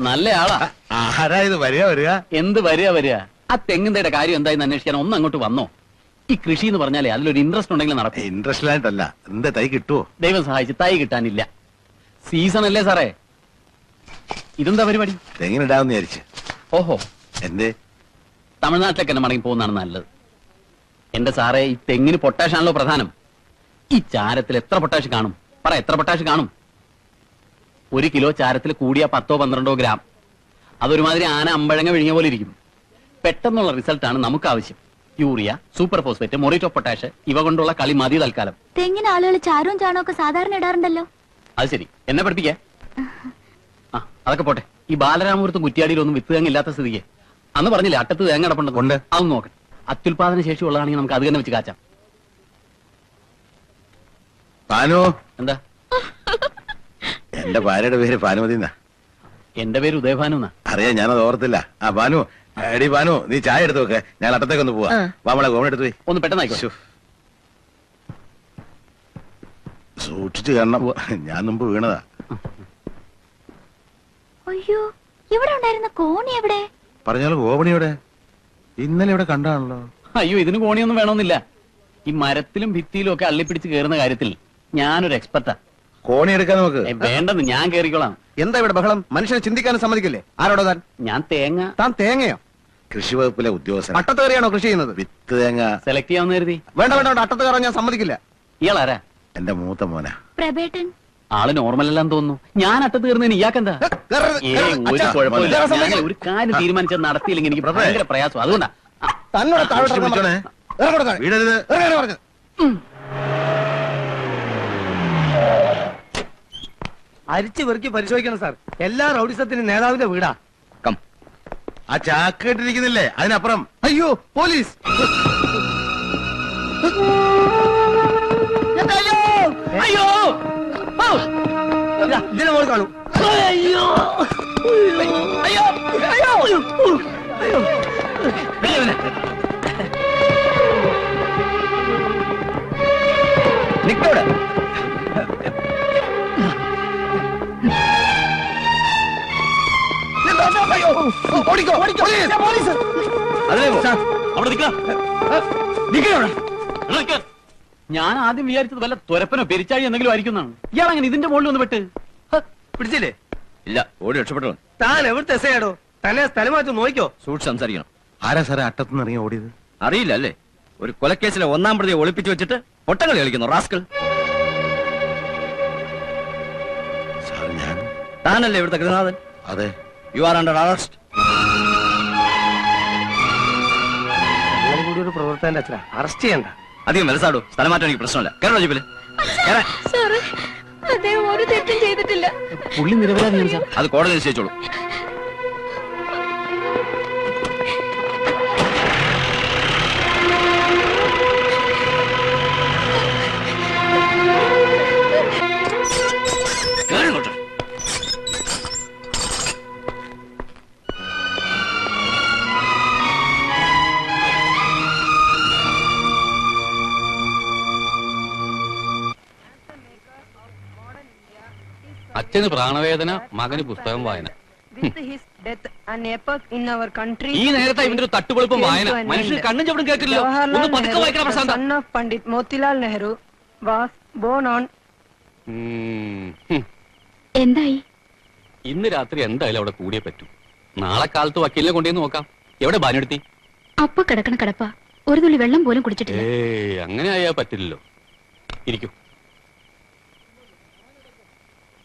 നല്ല ആളാ ആരാ ഇത്? വരിക വരിക. എന്ത് വരിക വരിക? ആ തെങ്ങിന്തയുടെ കാര്യം എന്തായെന്ന് അന്വേഷിക്കാൻ ഒന്ന് അങ്ങോട്ട് വന്നോ. ഈ കൃഷി എന്ന് പറഞ്ഞാലേ അതിലൊരു ഇൻട്രസ്റ്റ് ഉണ്ടെങ്കിൽ നടക്കും. ഇൻട്രസ്റ്റ് ആയിട്ടല്ല എന്താ തൈ കിട്ടുവോ? ദൈവം സഹായിച്ച് തൈ കിട്ടാനില്ല. സീസൺ അല്ലേ സാറേ? ഇതെന്താ പരിപാടി? തെങ്ങിനിടാന്ന് വിചാരിച്ച്. ഓഹോ. എന്തേ? തമിഴ്നാട്ടിലേക്ക് തന്നെ മടങ്ങി പോകുന്നതാണ് നല്ലത്. എന്റെ സാറേ ഈ തെങ്ങിന് പൊട്ടാഷാണല്ലോ പ്രധാനം. ഈ ചാരത്തിൽ എത്ര പൊട്ടാഷ് കാണും? പറ എത്ര പൊട്ടാഷ് കാണും? ഒരു കിലോ ചാരത്തിൽ കൂടിയ പത്തോ പന്ത്രണ്ടോ ഗ്രാം. അതൊരുമാതിരി ആന അമ്പഴങ്ങ വിഴിഞ്ഞ പോലെ ഇരിക്കും. പെട്ടെന്നുള്ള റിസൾട്ടാണ് നമുക്ക് ആവശ്യം urea super phosphate muriate potash ഇവ കൊണ്ടുള്ള കളി മതി തൽക്കാലം. തെങ്ങിന് ആളുകൾ ചാരവും ചാണോ ഒക്കെ സാധാരണ ഇടാറുണ്ടല്ലോ. അത് ശരി. എന്നെ പഠിപ്പിക്കേ? ആ അതൊക്കെ പോട്ടെ. ഈ ബാലരാമപുരത്തും കുറ്റിയാടിയിലൊന്നും വിത്ത് തേങ്ങ ഇല്ലാത്ത സ്ഥിതിക്ക്. അന്ന് പറഞ്ഞില്ല അട്ടത്ത് തേങ്ങ അടപ്പുണ്ട് കൊണ്ട് അതൊന്നും നോക്കട്ടെ അത്യുൽപാദന ശേഷി ഉള്ളതാണെങ്കിൽ നമുക്ക് അത് തന്നെ വെച്ച് കാച്ചാം. എന്താ? എന്റെ ഭാര്യയുടെ പേര് ഭാനുമതി എന്നാ. എന്റെ പേര് ഉദയഭാനു എന്നാ. അറിയാം ഞാനത് ഓർത്തില്ല. ആ ഭാനു. എടി ഭാനു നീ ചായ എടുത്ത് വെക്ക്. ഞാൻ അട്ടത്തേക്ക് ഒന്ന് പോവാ. വാമളെ ഗോമൺ എടുത്ത് പോയി. ഒന്ന് പെട്ടെന്നായിക്കോ ശ്ശോ. സൂക്ഷിച്ചു കാരണം ഞാൻ മുമ്പ് വീണതാ. അയ്യോ ഇവിടെ ഉണ്ടായിരുന്ന കോണി എവിടെ? പറഞ്ഞാലും ഗോപണിയുടെ ഇന്നലെ ഇവിടെ കണ്ടാണല്ലോ. അയ്യോ ഇതിന് കോണിയൊന്നും വേണമെന്നില്ല. ഈ മരത്തിലും ഭിത്തിയിലും ഒക്കെ അള്ളിപ്പിടിച്ച് കയറുന്ന കാര്യത്തിൽ ഞാനൊരു എക്സ്പെർട്ടാ കോണി എടുക്കാൻ നമുക്ക്. വേണ്ടെന്ന് ഞാൻ കേറിക്കോളാം. എന്താ ഇവിടെ ബഹളം? മനുഷ്യനെ ചിന്തിക്കാനും സമ്മതിക്കില്ലേ? ആരോടോ താൻ? ഞാൻ തേങ്ങ. താൻ തേങ്ങയോ? കൃഷി വകുപ്പിലെ ഉദ്യോഗസ്ഥൻ. അട്ടത്ത് കയറിയാണോ കൃഷി ചെയ്യുന്നത്? വിത്ത് തേങ്ങ. സെലക്ട് ചെയ്യാമെന്ന് കരുതി. വേണ്ട വേണ്ട വേണ്ട. അട്ടത്ത് കയറാൻ ഞാൻ സമ്മതിക്കില്ല. ഇയാളാരാ? എന്റെ മൂത്ത മോനാ. പ്രബേട്ടൻ ആൾ നോർമൽ അല്ലാന്ന് തോന്നുന്നു. ഞാൻ അട്ടത്ത് കയറുന്നതിന് ഇയാൾക്കെന്താ. ഒരു അച്ഛാ, കുഴപ്പമില്ല. ഒരു കാര്യം തീരുമാനിച്ച നടത്തിയില്ലെങ്കിൽ എനിക്ക് ഭയങ്കര പ്രയാസം അതുകൊണ്ടാ. തന്നോട് താഴോട്ട് പിടിച്ചോണേ. പറഞ്ഞു. അരിച്ചു വെറുക്കി പരിശോധിക്കണം സാർ. എല്ലാ റൗഡിസത്തിന്റെ നേതാവിന്റെ വീടാ. കം. ആ ചാക്ക് കെട്ടിരിക്കുന്നില്ലേ അതിനപ്പുറം. അയ്യോ പോലീസ്. അയ്യോ? ഇതിനെ മോൾ കാണൂ. അയ്യോ! അയ്യോ! അയ്യോ! അയ്യോ! നിക്കവിടെ. ഓടിക്കോ ഓടിക്കോ. പോലീസ്. അവിടെ നിൽക്കാം. ഞാൻ ആദ്യം വിചാരിച്ചത് വല്ല തുരപ്പനോ പെരിച്ചാഴി എന്തെങ്കിലും ആയിരിക്കുന്നതാണ് ഇയാളങ്ങനെ ഇതിന്റെ മുകളിൽ ഒന്ന് പെട്ട്? പിടിച്ചില്ലേ? ഇല്ല ഓടി രക്ഷപ്പെട്ടു താൻ എവിടുത്തെ എസയാടോ തന്നെ സ്ഥലം മാറ്റി നോക്കിക്കോ സൂക്ഷിച്ച് സംസാരിക്കണം. ആരാ സാറേ അട്ടത്തുനിന്ന് ഇറങ്ങി ഓടിയത്? അറിയില്ല അല്ലേ? ഒരു കൊലക്കേസിലെ ഒന്നാം പ്രതിയെ ഒളിപ്പിച്ചു വെച്ചിട്ട് പൊട്ടങ്ങൾ കളിക്കുന്നു റാസ്കൾ സാർ ഞാൻ താനല്ലേ ഇവിടുത്തെ ഗൃഹനാഥൻ അതെ. യു ആർ അണ്ടർ അറസ്റ്റ് കൂടി ഒരു പ്രവർത്തകന്റെ അച്ഛനാ. അറസ്റ്റ് ചെയ്യണ്ട. അധികം വലസാടു സ്ഥലം മാറ്റം എനിക്ക് പ്രശ്നമില്ല. കേരള ജീപ്പിൽ ഒരു തെറ്റും ചെയ്തിട്ടില്ല. പുള്ളി നിരവധി അത് കോടതി നിശ്ചയിച്ചോളൂ. അച്ഛന് പ്രാണവേദന മകന് പുസ്തകം വായന. ഈ നേരത്തെ ഇവന്റെ ഒരു തട്ടുപൊളിപ്പം വായന. മനുഷ്യന് കണ്ണും ചവിടും കേട്ടില്ലോ ഒന്ന് പതുക്കെ വായിക്കണം പ്രശാന്ത. Pandit Motilal Nehru was born. ഹും. എന്തായി? ഇന്ന് രാത്രി എന്തായാലും അവിടെ കൂടിയേ പറ്റൂ. നാളെ കാലത്ത് വക്കീലിനെ കൊണ്ടുവന്ന് നോക്കാം. എവിടെ ബാനെടുത്തി അപ്പ കിടക്കണ കിടപ്പ. ഒരു തുള്ളി വെള്ളം പോലും കുടിച്ചിട്ടില്ല. ഏ അങ്ങനെ ആയാ പറ്റില്ലല്ലോ. ഇരിക്കൂ.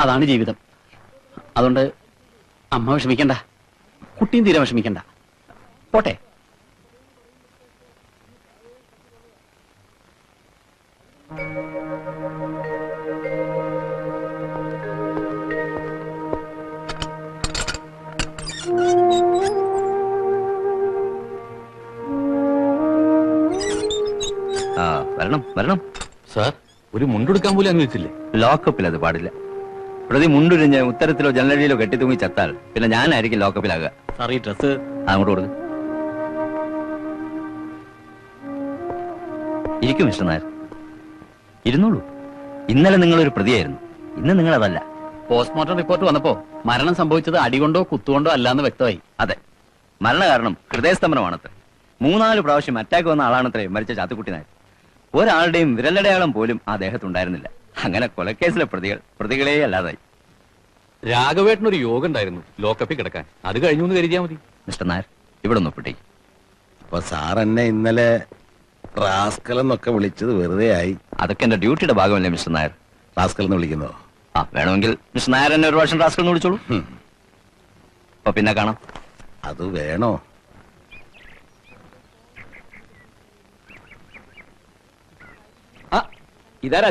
അതാണ് ജീവിതം. അതുകൊണ്ട് അമ്മ വിഷമിക്കണ്ട. കുട്ടിയും തീരെ വിഷമിക്കണ്ട. പോട്ടെ. വരണം വരണം. സാർ ഒരു മുണ്ടെടുക്കാൻ പോലും അനുവദിച്ചില്ലേ ലോക്കപ്പിൽ അത് പാടില്ല. പ്രതി മുണ്ടുരിഞ്ഞ് ഉത്തരത്തിലോ ജനലടിയിലോ കെട്ടിത്തൂങ്ങി ചത്താൽ പിന്നെ ഞാനായിരിക്കും ലോക്കപ്പിലാകുക. സാർ ഈ അങ്ങോട്ട് കൊടുക്കും. ഇരിക്കും മിസ്റ്റർ നായർ. ഇരുന്നോളൂ. ഇന്നലെ നിങ്ങളൊരു പ്രതിയായിരുന്നു. ഇന്ന് നിങ്ങൾ അതല്ല പോസ്റ്റ്മോർട്ടം റിപ്പോർട്ട് വന്നപ്പോ മരണം സംഭവിച്ചത് അടികൊണ്ടോ കുത്തുകൊണ്ടോ അല്ലാന്ന് വ്യക്തമായി. അതെ. മരണകാരണം ഹൃദയസ്തംഭനമാണത്രേ. മൂന്നാൽ പ്രാവശ്യം അറ്റാക്ക് വന്ന ആളാണത്രേ മരിച്ച ചാത്തുക്കുട്ടി നായർ. ഒരാളുടെയും വിരലടയാളം പോലും ആ ദേഹത്തുണ്ടായിരുന്നില്ല. അങ്ങനെ കൊലക്കേസിലെ പ്രതികൾ പ്രതികളെ അല്ലാതായി. രാഘവേട്ടനൊരു യോഗം ഉണ്ടായിരുന്നു ലോക്കപ്പിൽ കിടക്കാൻ. അത് കഴിഞ്ഞു എന്ന് കരുതിയാ മതി. മിസ്റ്റർ നായർ ഇവിടെ ഒന്ന് ഒപ്പിട്ടേക്ക് അപ്പൊ സാർ എന്നെ ഇന്നലെ റാസ്കൽ എന്നൊക്കെ വിളിച്ചത് വെറുതെ ആയി. അതൊക്കെ എന്റെ ഡ്യൂട്ടിയുടെ ഭാഗമല്ലേ മിസ്റ്റർ നായർ? റാസ്കൽ എന്ന് വിളിക്കുന്നോ? ആ വേണമെങ്കിൽ മിസ്റ്റർ നായർ എന്നെ ഒരു പ്രാവശ്യം റാസ്കൽ എന്ന് വിളിച്ചോളൂ. അപ്പൊ പിന്നെ കാണാം. അത് വേണോ? ഇതാരാ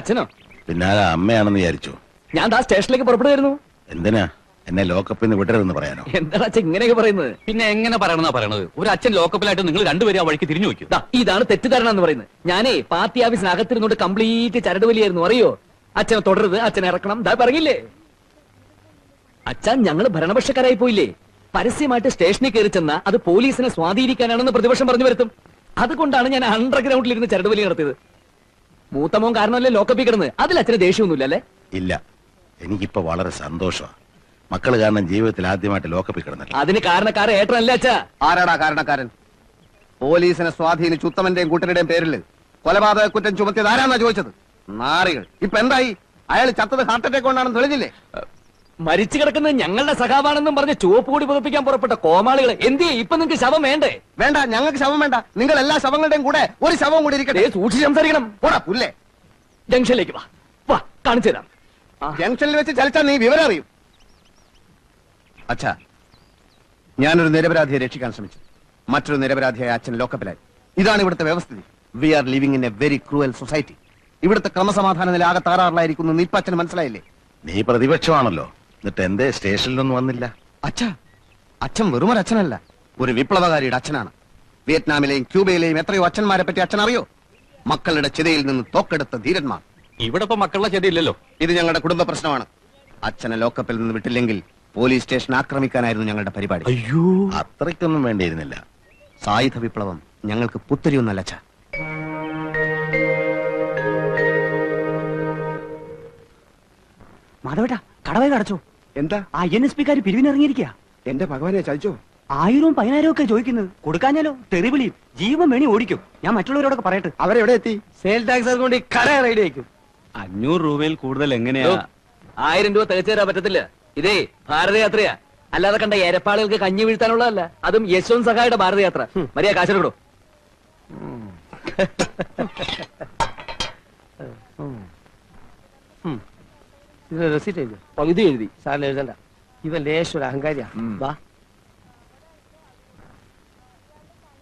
അച്ഛനോ പിന്നെ അത് അമ്മയാണെന്ന് വിചാരിച്ചു. ഞാൻ ദാ സ്റ്റേഷനിലേക്ക് പുറപ്പെടുമായിരുന്നു എന്തിനാ? എന്നെ ലോക്കപ്പിൽ നിന്ന് വിടരുതെന്ന് പറയാനോ? എന്താ അച്ഛൻ ഇങ്ങനെയൊക്കെ പറയുന്നത്? പിന്നെ എങ്ങനെ പറയണമെന്നാ പറയണത്? ഒരു അച്ഛൻ ലോക്കപ്പിലായിട്ട് നിങ്ങൾ രണ്ടുപേരും ആ വഴിക്ക് തിരിഞ്ഞു വെക്കും ദാ, ഇതാണ് തെറ്റിദ്ധാരണ എന്ന് പറയുന്നത്. ഞാനേ പാർട്ടി ഓഫീസിന് അകത്തിരുന്നോണ്ട് കംപ്ലീറ്റ് ചരടുവലിയായിരുന്നു. അറിയോ? അച്ഛനെ തുടരുത് അച്ഛനെ ഇറക്കണം. ദാ പറഞ്ഞില്ലേ അച്ഛൻ ഞങ്ങൾ ഭരണപക്ഷക്കാരായി പോയില്ലേ? പരസ്യമായിട്ട് സ്റ്റേഷനിൽ കയറി ചെന്ന അത് പോലീസിനെ സ്വാധീനിക്കാനാണെന്ന് പ്രതിപക്ഷം പറഞ്ഞു വരുത്തും. അതുകൊണ്ടാണ് ഞാൻ അണ്ടർഗ്രൗണ്ടിൽ ഇരുന്ന് ചരട് വലി നടത്തിയത്. മൂത്തമോൻ കാരണമല്ലേ ലോക്കപ്പിൽ കിടന്ന്? അതിൽ അച്ഛന് ദേഷ്യമൊന്നുമില്ല അല്ലേ ഇല്ല. എനിക്കിപ്പോ വളരെ സന്തോഷമാണ് മക്കൾ കാരണം ജീവിതത്തിൽ ആദ്യമായിട്ട് ലോക്കപ്പിൽ കിടന്നില്ല. അതിന് കാരണക്കാരൻ ഏട്ടനല്ലേ അച്ഛാ? ആരാടാ കാരണക്കാരൻ? പോലീസിനെ സ്വാധീനിച്ച് ഉത്തമന്റെയും കൂട്ടരുടെയും പേരിൽ കൊലപാതക കുറ്റം ചുമത്തിയത് ആരാന്നാ ചോദിച്ചത്? നാറികൾ. ഇപ്പൊ എന്തായി? അയാൾ ചത്തത് ഹാർട്ട് അറ്റാക്ക് കൊണ്ടാണെന്ന് തെളിഞ്ഞില്ലേ? മരിച്ചു കിടക്കുന്നത് ഞങ്ങളുടെ സഖാവാണെന്നും പറഞ്ഞ് ചുവപ്പ് കൂടി പുതപ്പിക്കാൻ പുറപ്പെട്ട കോമാളികൾ എന്തിയെ ഇപ്പൊ നിങ്ങൾക്ക് ശവം വേണ്ടേ? വേണ്ട ഞങ്ങൾക്ക് ശവം വേണ്ട. നിങ്ങൾ എല്ലാ ശവങ്ങളുടെയും കൂടെ ഒരു ശവം കൂടി ഇരിക്കട്ടെ. സൂക്ഷിച്ച് സംസാരിക്കണം. പോടാ പുല്ലേ. ജംഗ്ഷനിലേക്ക് വാ. വാ കാണിച്ചു തരാം. ജംഗ്ഷനിൽ വെച്ച് ചലിച്ചാൽ നീ വിവരം അറിയും. അച്ഛാ ഞാനൊരു നിരപരാധിയെ രക്ഷിക്കാൻ ശ്രമിച്ചു. മറ്റൊരു നിരപരാധിയായ അച്ഛൻ ലോക്കപ്പിലായി. ഇതാണ് ഇവിടുത്തെ വ്യവസ്ഥിതി. We are living in a very cruel society ഇവിടുത്തെ ക്രമസമാധാന നില ആകെ താറാറിലായിരിക്കുന്നു നീപ്പച്ചന് മനസ്സിലായില്ലേ? നീ പ്രതിപക്ഷമാണല്ലോ. എന്നിട്ട് എന്തേ സ്റ്റേഷനിലൊന്നും വന്നില്ല? അച്ഛ അച്ഛൻ വെറുമൊരു അച്ഛനല്ല. ഒരു വിപ്ലവകാരിയുടെ അച്ഛനാണ്. വിയറ്റ്നാമിലെയും ക്യൂബയിലെയും എത്രയോ അച്ഛന്മാരെ പറ്റി അച്ഛൻ അറിയോ? മക്കളുടെ ചിതയിൽ നിന്ന് തോക്കെടുത്ത ധീരന്മാർ. ഇവിടെ ഇപ്പൊ മക്കളുടെ ചെടിയില്ലല്ലോ ഇത് ഞങ്ങളുടെ കുടുംബ പ്രശ്നമാണ്. അച്ഛനെ ലോക്കപ്പിൽ നിന്ന് വിട്ടില്ലെങ്കിൽ പോലീസ് സ്റ്റേഷൻ ആക്രമിക്കാനായിരുന്നു ഞങ്ങളുടെ പരിപാടി. അയ്യോ. അത്രയ്ക്കൊന്നും വേണ്ടിയിരുന്നില്ല. സായുധ വിപ്ലവം ഞങ്ങൾക്ക് പുത്തരിയൊന്നല്ല അച്ഛ. മാധവേട്ടാ കടവേ കടച്ചോ. എന്താ? ആ എൻ എസ് പിക്കാര് പിരിവിനിറങ്ങിയിരിക്കുക എന്റെ ഭഗവാനെ ചതിച്ചോ? ആയിരവും പതിനായിരവും ഒക്കെ ചോദിക്കുന്നത് കൊടുക്കാഞ്ഞാലോ? തെറിവിളിയും ജീവൻ വേണി ഓടിക്കും. ഞാൻ മറ്റുള്ളവരോടൊക്കെ പറയട്ടെ. അവരെവിടെ എത്തി? സെയിൽ ടാക്സ് കൊണ്ട് കട റൈഡ് അയക്കും അഞ്ഞൂറ് രൂപയിൽ കൂടുതൽ എങ്ങനെയാ? ആയിരം രൂപ തികച്ചു തരാൻ പറ്റത്തില്ല. ഇതേ ഭാരതയാത്രയാ. അല്ലാതെ കണ്ട എരപ്പാളുകൾക്ക് കഞ്ഞി വീഴ്ത്താനുള്ളതല്ല. അതും യശ്വന്ത് സഹായുടെ ഭാരതയാത്ര. മരിയ കാശെടുക്കടോ ഇത് റെസിറ്റ് എഴുതി. പകുതി എഴുതി. സാറിന് എഴുതണ്ട. ഇവൻ ലേശൊരു അഹങ്കാരിയാ. വാ.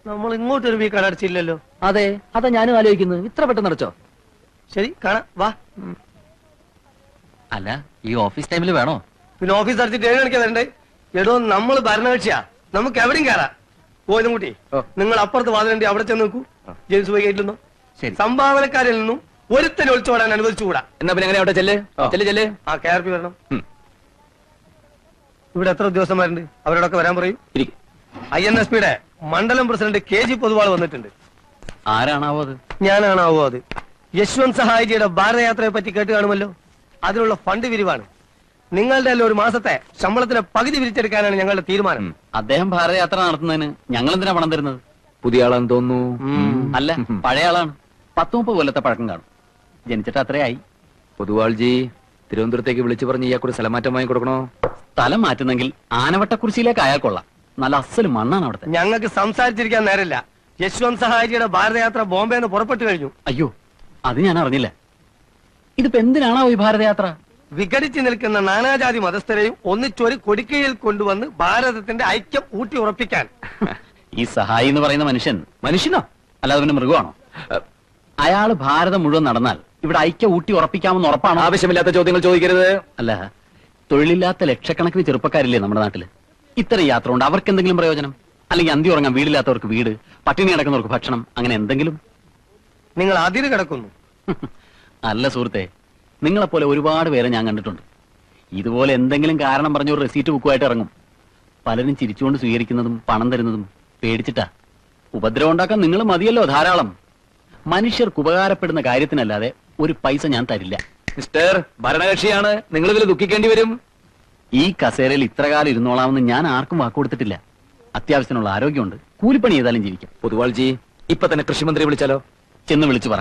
നമ്മൾ ഇങ്ങോട്ട് ഒരു വീ കടടച്ചില്ലല്ലോ അതെ അതാ ഞാനും ആലോചിക്കുന്നത് ഇത്ര പെട്ടെന്ന് അടച്ചോ? ശരി കാണാം. വാ. അല്ല ഈ ഓഫീസ് ടൈമിൽ വേണോ? പിന്നെ ഓഫീസ് അടച്ചിട്ട് ഏഴ് മണിക്കാ വരണ്ടേ? എടോ നമ്മൾ ഭരണകക്ഷിയാ. നമുക്ക് എവിടെയും കയറാം പോയതും കുട്ടി. നിങ്ങൾ അപ്പുറത്ത് വാതിലുണ്ട് അവിടെ ചെന്ന് നോക്കൂ ജെയിംസ് പോയി കേട്ടിരുന്നോ ശരി. സംഭാവനക്കാരിൽ നിന്നും ഒരുത്തനെ ഒളിച്ചോടാൻ അനുവദിച്ചുകൂടാ. എന്നാ പിന്നെ എങ്ങനെ അവിടെ ചെല്ലേ? ചെല്ലേ ചെല്ലേ. ആ കെ ആർ പി വരണം. ഇവിടെ എത്ര ഉദ്യോഗസ്ഥന്മാരുണ്ട്? അവരോടൊക്കെ വരാൻ പറയും. ഐ എൻ എസ് പിയുടെ മണ്ഡലം പ്രസിഡന്റ് കെ ജി പൊതുവാൾ വന്നിട്ടുണ്ട്. ആരാണാവോ അത്? ഞാനാണാവോ അത്. യശ്വന്ത് സഹായിജിയുടെ ഭാരതയാത്രയെ പറ്റി കേട്ട് കാണുമല്ലോ? അതിനുള്ള ഫണ്ട് വിരിവാണ്. നിങ്ങളുടെ ഒരു മാസത്തെ ശമ്പളത്തിന് പകുതി വിരിച്ചെടുക്കാനാണ് ഞങ്ങളുടെ തീരുമാനം. അദ്ദേഹം ഭാരതയാത്ര നടത്തുന്നതിന് ഞങ്ങൾ എന്തിനാ പണം തരുന്നത്? പുതിയ ആളാന്ന് തോന്നുന്നു. അല്ല പഴയ ആളാണ്. പത്ത് മുപ്പത് കൊല്ലത്തെ പഴക്കം കാണും. ജനിച്ചിട്ട് അത്രയായി പൊതുവാൾജി തിരുവനന്തപുരത്തേക്ക് വിളിച്ചു പറഞ്ഞ് ഇയാൾക്കൊരു സ്ഥലം മാറ്റം വാങ്ങി കൊടുക്കണോ? സ്ഥലം മാറ്റുന്നെങ്കിൽ ആനവട്ടക്കുറിശിയിലേക്ക് അയാൾ കൊള്ളാം. നല്ല അസൽ മണ്ണാണ് അവിടുത്തെ. ഞങ്ങൾക്ക് സംസാരിച്ചിരിക്കാൻ നേരമില്ല. യശ്വന്ത് സഹായിജിയുടെ ഭാരതയാത്ര ബോംബെന്ന് പുറപ്പെട്ടു കഴിഞ്ഞു. അയ്യോ അത് ഞാൻ അറിഞ്ഞില്ല. ഇതിപ്പോ എന്തിനാണോ ഈ ഭാരതയാത്ര? വിഘടിച്ചു നിൽക്കുന്ന നാനാജാതി മതസ്ഥരെയും ഒന്നിച്ചൊരു കൊടിക്കീഴിൽ കൊണ്ടുവന്ന് ഭാരതത്തിന്റെ ഐക്യം ഊട്ടി ഉറപ്പിക്കാൻ. ഈ സഹായി എന്ന് പറയുന്ന മനുഷ്യൻ മനുഷ്യനോ? അല്ലാതെ പിന്നെ മൃഗമാണോ? അയാൾ ഭാരതം മുഴുവൻ നടന്നാൽ ഇവിടെ ഐക്യ ഊട്ടി ഉറപ്പിക്കാമെന്ന് ഉറപ്പാണ്? ആവശ്യമില്ലാത്ത ചോദ്യങ്ങൾ ചോദിക്കരുത്. അല്ല തൊഴിലില്ലാത്ത ലക്ഷക്കണക്കിന് ചെറുപ്പക്കാരില്ലേ നമ്മുടെ നാട്ടിൽ? ഇത്തരം യാത്ര ഉണ്ട് അവർക്ക് എന്തെങ്കിലും പ്രയോജനം? അല്ലെങ്കിൽ അന്തി ഉറങ്ങാൻ വീടില്ലാത്തവർക്ക് വീട് പട്ടിണി കിടക്കുന്നവർക്ക് ഭക്ഷണം അങ്ങനെ എന്തെങ്കിലും? നിങ്ങൾ അതിര് കിടക്കുന്നു. അല്ല സുഹൃത്തെ നിങ്ങളെപ്പോലെ ഒരുപാട് പേരെ ഞാൻ കണ്ടിട്ടുണ്ട്. ഇതുപോലെ എന്തെങ്കിലും കാരണം പറഞ്ഞ ഒരു റെസീറ്റ് ബുക്കുമായിട്ട് ഇറങ്ങും. പലരും ചിരിച്ചുകൊണ്ട് സ്വീകരിക്കുന്നതും പണം തരുന്നതും പേടിച്ചിട്ടാ. ഉപദ്രവം ഉണ്ടാക്കാൻ നിങ്ങൾ മതിയല്ലോ ധാരാളം. മനുഷ്യർക്ക് ഉപകാരപ്പെടുന്ന കാര്യത്തിനല്ലാതെ ഒരു പൈസ ഞാൻ തരില്ല. മിസ്റ്റർ ഭരണകക്ഷിയാണ്. നിങ്ങൾ ഇതിൽ ദുഃഖിക്കേണ്ടി വരും. ഈ കസേരയിൽ ഇത്ര കാലം ഇരുന്നോളാമെന്ന് ഞാൻ ആർക്കും വാക്ക് കൊടുത്തിട്ടില്ല. അത്യാവശ്യത്തിനുള്ള ആരോഗ്യമുണ്ട്. കൂലിപ്പണി ചെയ്താലും ജീവിക്കാം. പൊതുവാൾജി ഇപ്പൊ തന്നെ കൃഷിമന്ത്രി വിളിച്ചാലോ? ചെന്ന് വിളിച്ചു പറ.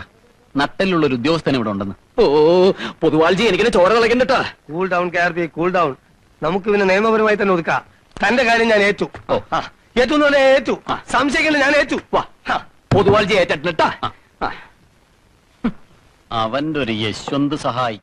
നട്ടലിലുള്ള ഒരു ഉദ്യോഗസ്ഥൻ ഇവിടെ ഉണ്ടെന്ന്. ഓ പൊതുവാൾജി എനിക്കിനെ ചോര കളക്കണ്ടട്ടാ cool down K R B cool down നമുക്ക് പിന്നെ നിയമപരമായി തന്നെ ഒതുക്കാം. തന്റെ കാര്യം ഞാൻ ഏറ്റു. ഓ. ആ, ഏറ്റു എന്ന് പറഞ്ഞാൽ ഏറ്റു. സംശയിക്കുന്നത് സംശയിക്കേണ്ട ഞാൻ ഏറ്റു. വാ. പൊതുവാൾജി ഏറ്റിട്ടാ അവന്റെ ഒരു യശ്വന്ത് സഹായി